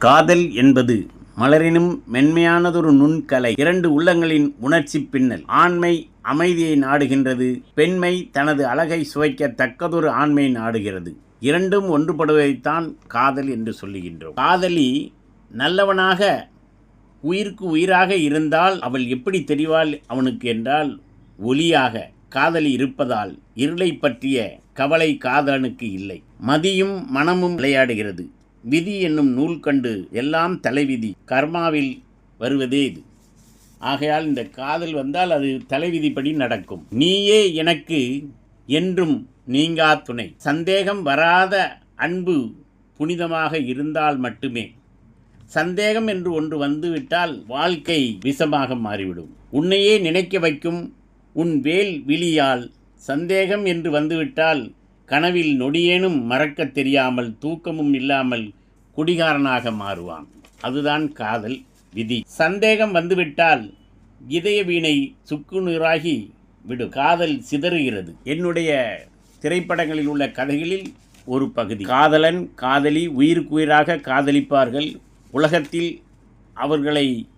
காதல் என்பது மலரினும் மென்மையானதொரு நுண்கலை. இரண்டு உள்ளங்களின் உணர்ச்சி பின்னல். ஆண்மை அமைதியை நாடுகின்றது. பெண்மை தனது அழகை சுவைக்க தக்கதொரு ஆண்மை நாடுகிறது. இரண்டும் ஒன்றுபடுவதைத்தான் காதல் என்று சொல்லுகின்றோம். காதலி நல்லவனாக உயிருக்கு உயிராக இருந்தால் அவள் எப்படி தெரிவாள் அவனுக்கு என்றால் ஒளியாக காதலி இருப்பதால் இருளை பற்றிய கவலை காதலனுக்கு இல்லை. மதியும் மனமும் விளையாடுகிறது. விதி என்னும் நூல் கண்டு எல்லாம் தலைவிதி கர்மாவில் வருவதே இது. ஆகையால் இந்த காதல் வந்தால் அது தலைவிதிப்படி நடக்கும். நீயே எனக்கு என்றும் நீங்கா துணை. சந்தேகம் வராத அன்பு புனிதமாக இருந்தால் மட்டுமே. சந்தேகம் என்று ஒன்று வந்துவிட்டால் வாழ்க்கை விஷமாக மாறிவிடும். உன்னையே நினைக்க வைக்கும் உன் வேல் விழியால் சந்தேகம் என்று வந்துவிட்டால் கனவில் நொடியேனும் மறக்கத் தெரியாமல் தூக்கமும் இல்லாமல் குடிகாரனாக மாறுவான். அதுதான் காதல் விதி. சந்தேகம் வந்துவிட்டால் இதய வீணை சுக்குநீராகி விடும். காதல் சிதறுகிறது. என்னுடைய திரைப்படங்களில் உள்ள கதைகளில் ஒரு பகுதி. காதலன் காதலி உயிருக்குயிராக காதலிப்பார்கள். உலகத்தில் அவர்களை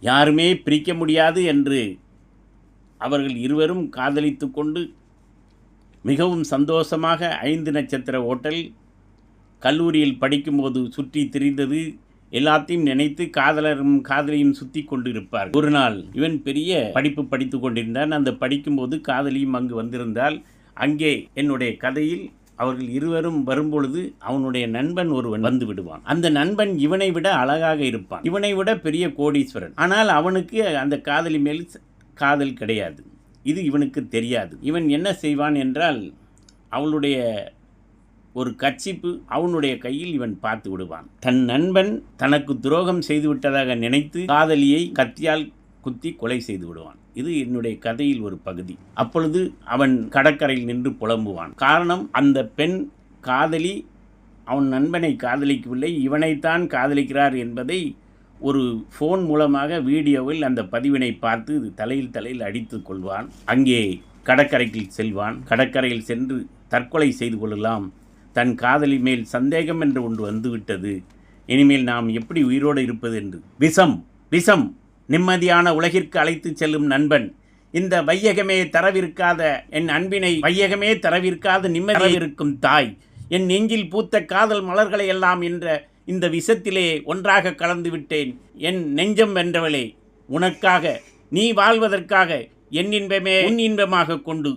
யாருமே பிரிக்க முடியாது என்று அவர்கள் இருவரும் காதலித்து கொண்டு மிகவும் சந்தோஷமாக ஐந்து நட்சத்திர ஓட்டல் கல்லூரியில் படிக்கும்போது சுற்றி திரிந்தது எல்லாத்தையும் நினைத்து காதலரும் காதலியும் சுத்தி கொண்டு இருப்பார் ஒரு நாள் இவன் பெரிய படிப்பு படித்து கொண்டிருந்தான். அந்த படிக்கும்போது காதலியும் அங்கு வந்திருந்தால் அங்கே என்னுடைய கதையில் அவர்கள் இருவரும் வரும்பொழுது அவனுடைய நண்பன் ஒருவன் வந்து விடுவான். அந்த நண்பன் இவனை விட அழகாக இருப்பான். இவனை விட பெரிய கோடீஸ்வரன். ஆனால் அவனுக்கு அந்த காதலி மேல் காதல் கிடையாது. இது இவனுக்கு தெரியாது. இவன் என்ன செய்வான் என்றால் அவளுடைய ஒரு கட்சிப்பு அவனுடைய கையில் இவன் பார்த்து விடுவான். தன் நண்பன் தனக்கு துரோகம் செய்துவிட்டதாக நினைத்து காதலியை கத்தியால் குத்தி கொலை செய்து விடுவான். இது என்னுடைய கதையில் ஒரு பகுதி. அப்பொழுது அவன் கடற்கரையில் நின்று புலம்புவான். காரணம் அந்த பெண் காதலி அவன் நண்பனை காதலிக்கவில்லை. இவனைத்தான் காதலிக்கிறார் என்பதை ஒரு ஃபோன் மூலமாக வீடியோவில் அந்த பதிவினை பார்த்து இது தலையில் தலையில் அடித்து கொள்வான். அங்கே கடற்கரைக்கு செல்வான். கடற்கரையில் சென்று தற்கொலை செய்து கொள்ளலாம். தன் காதலி மேல் சந்தேகம் என்று ஒன்று வந்துவிட்டது. இனிமேல் நாம் எப்படி உயிரோடு இருப்பது என்று. விஷம் விஷம் நிம்மதியான உலகிற்கு அழைத்துச் செல்லும் நண்பன். இந்த வையகமே தரவிருக்காத என் அன்பினை வையகமே தரவிருக்காத நிம்மதியாக இருக்கும் தாய். என் நெஞ்சில் பூத்த காதல் மலர்களை எல்லாம் என்ற இந்த விஷத்திலே ஒன்றாக கலந்து விட்டேன். என் நெஞ்சம் வென்றவளே உனக்காக நீ வாழ்வதற்காக என் இன்பமே உன் இன்பமாக கொண்டு.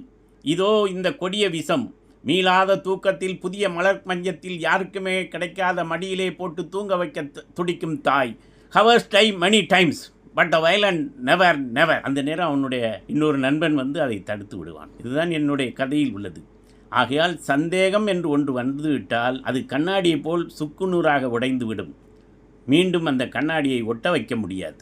இதோ இந்த கொடிய விஷம். மீளாத தூக்கத்தில் புதிய மலர் மஞ்சத்தில் யாருக்குமே கிடைக்காத மடியிலே போட்டு தூங்க வைக்க துடிக்கும் தாய். Hours time many times but a violin never never அந்த நேரம் அவனுடைய இன்னொரு நண்பன் வந்து அதை தடுத்து விடுவான். இதுதான் என்னுடைய கதையில் உள்ளது. ஆகையால் சந்தேகம் என்று ஒன்று வந்துவிட்டால் அது கண்ணாடியைப் போல் சுக்குநூறாக உடைந்துவிடும். மீண்டும் அந்த கண்ணாடியை ஒட்ட வைக்க முடியாது.